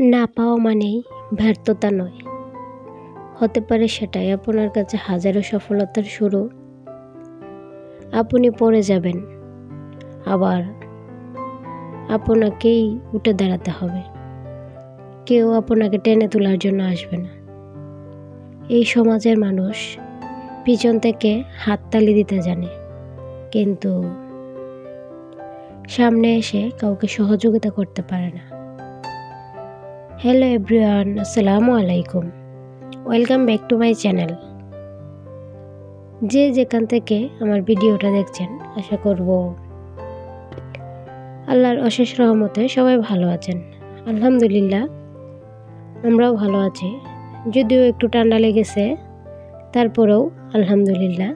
না পাওয়া মানেই ব্যর্থতা নয়। হতে পারে সেটাই, আপনার কাছে হাজারো সফলতার শুরু। আপনি পড়ে যাবেন। আবার আপনাকেই উঠে দাঁড়াতে হবে। কেউ আপনাকে টেনে তোলার জন্য আসবে না। এই সমাজের মানুষ পিছন থেকে হাততালি দিতে জানে। কিন্তু সামনে এসে কাউকে সহযোগিতা করতে পারে না। হ্যালো এভরিওয়ান আসসালামু আলাইকুম welcome back to my channel যে যেখান থেকে আমার ভিডিওটা দেখছেন, আশা করব আল্লাহর অশেষ রহমতে সবাই ভালো আছেন। আলহামদুলিল্লাহ, আমরাও ভালো আছি। যদিও একটু ঠান্ডা লেগেছে, তারপরেও আলহামদুলিল্লাহ।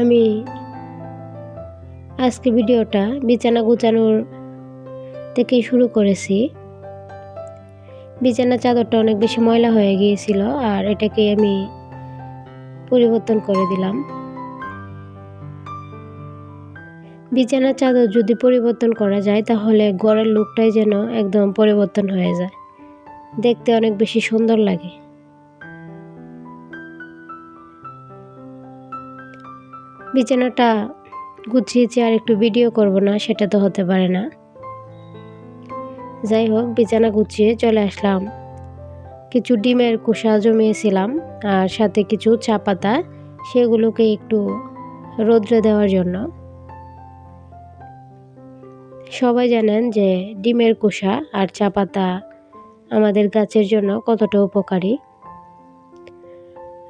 আমি আজকে ভিডিওটা বিছানা গুছানোর থেকেই শুরু করেছি। বিছানার চাদরটা অনেক বেশি ময়লা হয়ে গিয়েছিল আর এটাকে আমি পরিবর্তন করে দিলাম। বিছানার চাদর যদি পরিবর্তন করা যায়, তাহলে ঘরের লুকটাই যেন একদম পরিবর্তন হয়ে যায়। দেখতে অনেক বেশি সুন্দর লাগে। বিছানাটা গুছিয়েছি আর একটু ভিডিও করব না, সেটা তো হতে পারে না। যাই হোক, বিছানা গুছিয়ে চলে আসলাম। কিছু ডিমের কুসা জমিয়েছিলাম আর সাথে কিছু চা পাতা, সেগুলোকে একটু রোদ্রে দেওয়ার জন্য। সবাই জানেন যে ডিমের কুসা আর চা পাতা আমাদের গাছের জন্য কতটা উপকারী।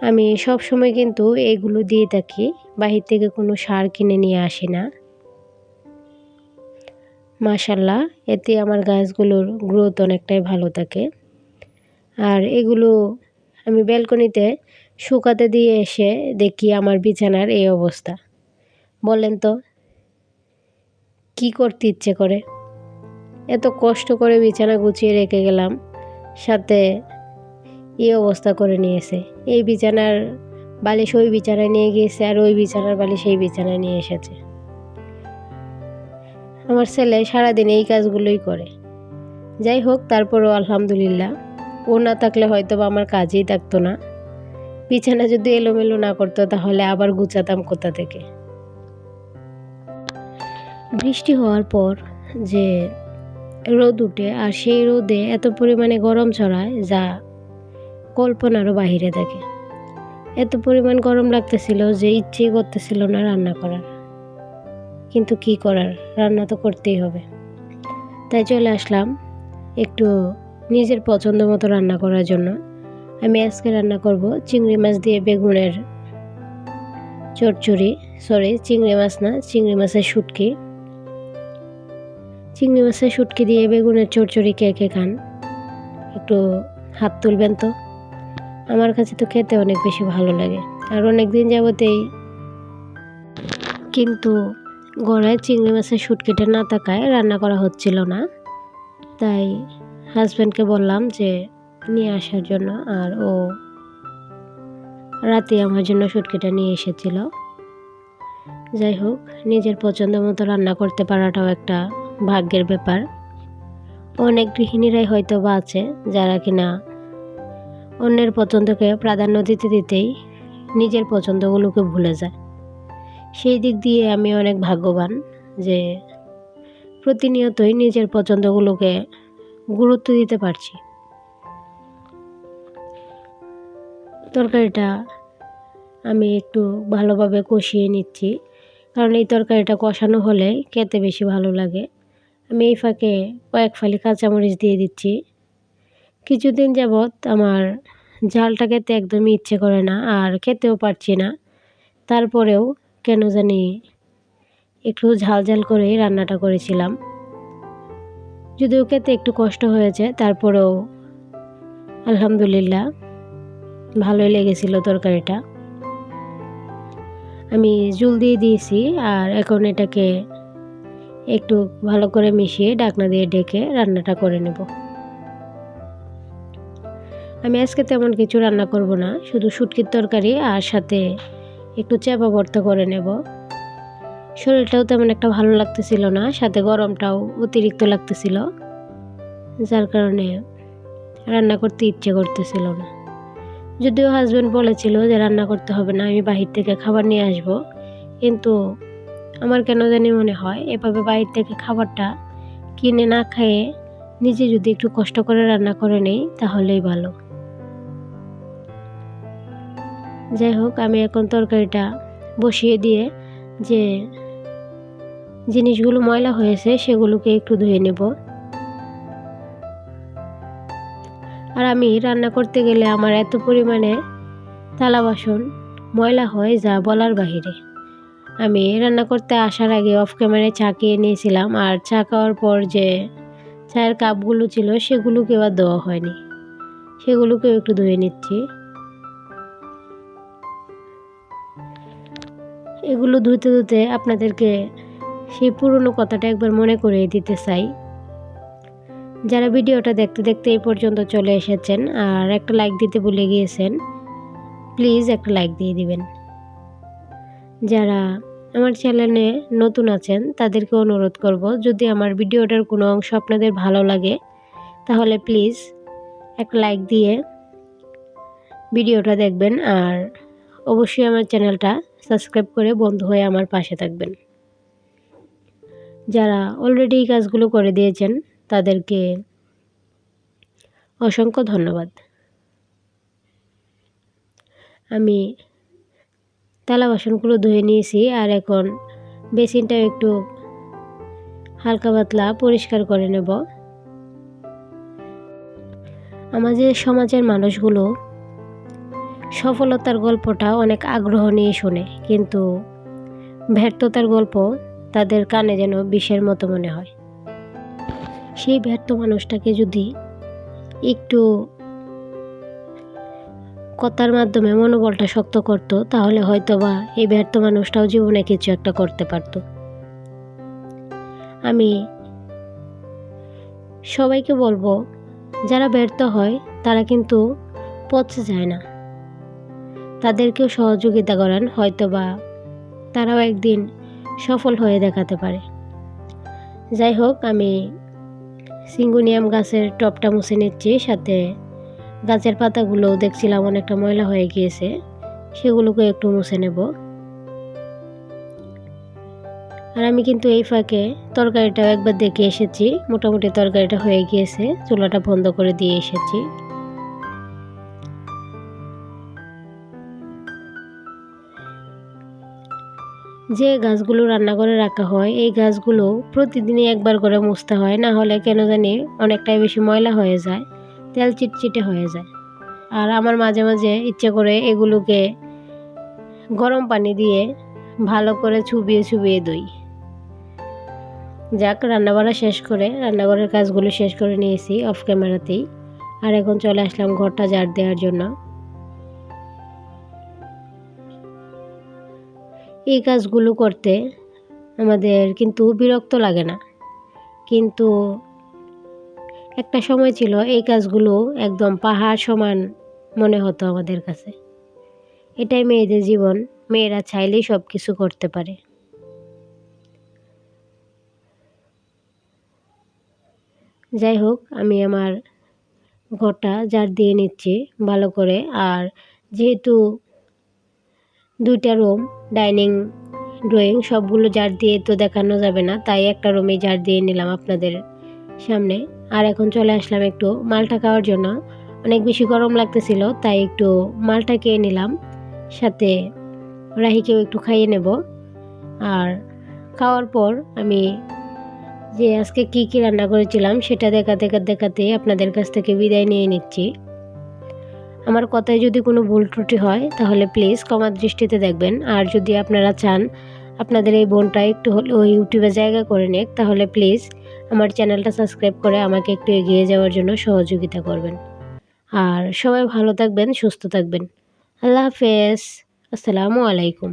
আমি সব সময় কিন্তু এগুলো দিয়ে থাকি, বাহির থেকে কোনো সার কিনে নিয়ে আসি না। মাশাল্লাহ, এতে আমার গাছগুলোর গ্রোথ অনেকটাই ভালো থাকে। আর এগুলো আমি ব্যালকনিতে শুকাতে দিয়ে এসে দেখি আমার বিছানার এই অবস্থা। বলেন তো, কি করতে ইচ্ছে করে? এত কষ্ট করে বিছানা গুছিয়ে রেখে গেলাম, সাথে এই অবস্থা করে নিয়েছে। এই বিছানার বালিশ ওই বিছানায় নিয়ে গিয়েছে আর ওই বিছানার বালিশ এই বিছানায় নিয়ে এসেছে। আমার ছেলে সারাদিন এই কাজগুলোই করে। যাই হোক, তারপরও আলহামদুলিল্লাহ। ও না থাকলে হয়তো বা আমার কাজেই থাকতো না। বিছানা যদি এলোমেলো না করতো, তাহলে আবার গুছাতাম কোথা থেকে? বৃষ্টি হওয়ার পর যে রোদ উঠে, আর সেই রোদে এত পরিমাণে গরম ছড়ায় যা কল্পনারও বাহিরে থাকে। এত পরিমাণ গরম লাগতেছিল যে ইচ্ছেই করতেছিল না রান্না করার। কিন্তু কি করার? রান্না তো করতেই হবে। তাই চলে আসলাম একটু নিজের পছন্দ মতো রান্না করার জন্য। আমি আজকে রান্না করব চিংড়ি মাছ দিয়ে বেগুনের চচ্চড়ি। সরি চিংড়ি মাছ না, চিংড়ি মাছের শুটকি। চিংড়ি মাছের শুটকি দিয়ে বেগুনের চচ্চড়ি কে কে খান? একটু হাত তুলবেন তো। আমার কাছে তো খেতে অনেক বেশি ভালো লাগে। আর অনেক দিন যাবতেই কিন্তু গড়ায় চিংড়ি মাছের শুটকিটা না থাকায় রান্না করা হচ্ছিল না। তাই হাজব্যান্ডকে বললাম যে, নিয়ে আসার জন্য। আর ও রাতে আমার জন্য শুটকিটা নিয়ে এসেছিল। যাই হোক, নিজের পছন্দ মতো রান্না করতে পারাটাও একটা ভাগ্যের ব্যাপার। অনেক গৃহিণীরাই হয়তো বা আছে যারা কিনা অন্যের পছন্দকে প্রাধান্য দিতে দিতেই নিজের পছন্দগুলোকে ভুলে যায়। সেই দিক দিয়ে আমি অনেক ভাগ্যবান যে প্রতিনিয়তই নিজের পছন্দগুলোকে গুরুত্ব দিতে পারছি। তরকারিটা আমি একটু ভালোভাবে কষিয়ে নিচ্ছি, কারণ এই তরকারিটা কষানো হলে খেতে বেশি ভালো লাগে। আমি এই ফাঁকে কয়েক ফালি কাঁচামরিচ দিয়ে দিচ্ছি। কিছুদিন যাবৎ আমার ঝালটা খেতে একদমই ইচ্ছে করে না আর খেতেও পারছি না। তারপরেও কেন জানি একটু ঝাল ঝাল করেই রান্নাটা করেছিলাম। যদিও খেতে একটু কষ্ট হয়েছে, তারপরেও আলহামদুলিল্লাহ ভালোই লেগেছিল তরকারিটা। আমি জুল দিয়ে দিয়েছি আর এখন এটাকে একটু ভালো করে মিশিয়ে ডাকনা দিয়ে ডেকে রান্নাটা করে নেব। আমি আজকে তেমন কিছু রান্না করব না, শুধু শুটকির তরকারি আর সাথে একটু চেপা ভর্তা করে নেব। শরীরটাও তেমন একটা ভালো লাগতেছিল না, সাথে গরমটাও অতিরিক্ত লাগতেছিল, যার কারণে রান্না করতে ইচ্ছে করতেছিল না। যদিও হাজব্যান্ড বলেছিল যে রান্না করতে হবে না, আমি বাহির থেকে খাবার নিয়ে আসব, কিন্তু আমার কেন জানি মনে হয় এভাবে বাহির থেকে খাবারটা কিনে না খেয়ে নিজে যদি একটু কষ্ট করে রান্না করে নেই, তাহলেই ভালো। যাই হোক আমি এখন তরকারিটা বসিয়ে দিয়ে যে জিনিসগুলো ময়লা হয়েছে সেগুলোকে একটু ধুয়ে নেব। আর আমি রান্না করতে গেলে আমার এত পরিমাণে থালা বাসন ময়লা হয় যা বলার বাহিরে। আমি রান্না করতে আসার আগে অফ ক্যামেরায় চা খেয়ে নিয়েছিলাম আর চা খাওয়ার পর যে চায়ের কাপগুলো ছিল সেগুলোকে আর দেওয়া হয়নি। সেগুলোকেও একটু ধুয়ে নিচ্ছি। এগুলো ধুতে ধুতে আপনাদেরকে সেই পুরনো কথাটা একবার মনে করিয়ে দিতে চাই। যারা ভিডিওটা দেখতে দেখতে এই পর্যন্ত চলে এসেছেন আর একটা লাইক দিতে ভুলে গিয়েছেন প্লিজ একটা লাইক দিয়ে দিবেন। যারা আমার চ্যানেলে নতুন আছেন, তাদেরকে অনুরোধ করব, যদি আমার ভিডিওটার কোনো অংশ আপনাদের ভালো লাগে, তাহলে প্লিজ একটা লাইক দিয়ে ভিডিওটা দেখবেন আর অবশ্যই আমার চ্যানেলটা সাবস্ক্রাইব করে বন্ধু হয়ে আমার পাশে থাকবেন। যারা অলরেডি এই কাজগুলো করে দিয়েছেন, তাদেরকে অসংখ্য ধন্যবাদ। আমি থালা বাসনগুলো ধুয়ে নিয়েছি আর এখন বেসিনটা একটু হালকা পাতলা পরিষ্কার করে নেব। আমাদের সমাজের মানুষগুলো সফলতার গল্পটা অনেক আগ্রহ নিয়ে শোনে, কিন্তু ব্যর্থতার গল্প তাদের কানে যেন বিষের মতো মনে হয়। সেই ব্যর্থ মানুষটাকে যদি একটু কথার মাধ্যমে মনোবলটা শক্ত করত, তাহলে হয়তো বা এই ব্যর্থ মানুষটাও জীবনে কিছু একটা করতে পারত। আমি সবাইকে বলব, যারা ব্যর্থ হয়, তারা কিন্তু পচে যায় না। তাদেরকেও সহযোগিতা করেন হয়তো বা তারাও একদিন সফল হয়ে দেখাতে পারে। যাই হোক, আমি সিঙ্গুনিয়াম গাছের টপটা মুছে নিচ্ছি, সাথে গাছের পাতাগুলো দেখছিলাম অনেকটা ময়লা হয়ে গিয়েছে, সেগুলোকে একটু মুছে নেব। আর আমি কিন্তু এই ফাঁকে তরকারিটাও একবার দেখে এসেছি, মোটামুটি তরকারিটা হয়ে গিয়েছে, চুলাটা বন্ধ করে দিয়ে এসেছি। যে গাছগুলো রান্না করে রাখা হয়, এই গাছগুলো প্রতিদিনই একবার করে মুছতে হয়, না হলে কেন জানি অনেকটাই বেশি ময়লা হয়ে যায়, তেল চিটচিটে হয়ে যায়। আর আমার মাঝে মাঝে ইচ্ছে করে এগুলোকে গরম পানি দিয়ে ভালো করে চুবিয়ে চুবিয়ে দই। যাক, রান্নাবাড়া শেষ করে, রান্নাঘরের কাজগুলো শেষ করে নিয়েছি অফ ক্যামেরাতেই আর এখন চলে আসলাম ঘরটা জার দেওয়ার জন্য। এই কাজগুলো করতে আমাদের কিন্তু বিরক্ত লাগে না। কিন্তু একটা সময় ছিল এই কাজগুলো একদম পাহাড় সমান মনে হতো আমাদের কাছে। এটাই মেয়েদের জীবন, মেয়েরা চাইলেই সব কিছু করতে পারে। যাই হোক, আমি আমার ঘরটা জার দিয়ে নিচ্ছি ভালো করে। আর যেহেতু দুইটা রুম, ডাইনিং, ড্রয়িং, সবগুলো জার দিয়ে তো দেখানো যাবে না, তাই একটা রুমে জার দিয়ে নিলাম আপনাদের সামনে। আর এখন চলে আসলাম একটু মালটা খাওয়ার জন্য। অনেক বেশি গরম লাগতেছিল, তাই একটু মালটা খেয়ে নিলাম। সাথে রাহিকেও একটু খাইয়ে নেব। আর খাওয়ার পর আমি যে আজকে কি কি রান্না করেছিলাম, সেটা দেখাতে দেখাতে দেখাতে আপনাদের কাছ থেকে বিদায় নিয়ে নিচ্ছি। আমার কথায় যদি কোনো ভুল ত্রুটি হয়, তাহলে প্লিজ কমার দৃষ্টিতে দেখবেন। আর যদি আপনারা চান আপনাদের এই বোনটা একটু হলেও ইউটিউবে জায়গা করে নেক, তাহলে প্লিজ আমার চ্যানেলটা সাবস্ক্রাইব করে আমাকে একটু এগিয়ে যাওয়ার জন্য সহযোগিতা করবেন। আর সবাই ভালো থাকবেন, সুস্থ থাকবেন। আল্লাহ হাফেজ। আসসালামু আলাইকুম।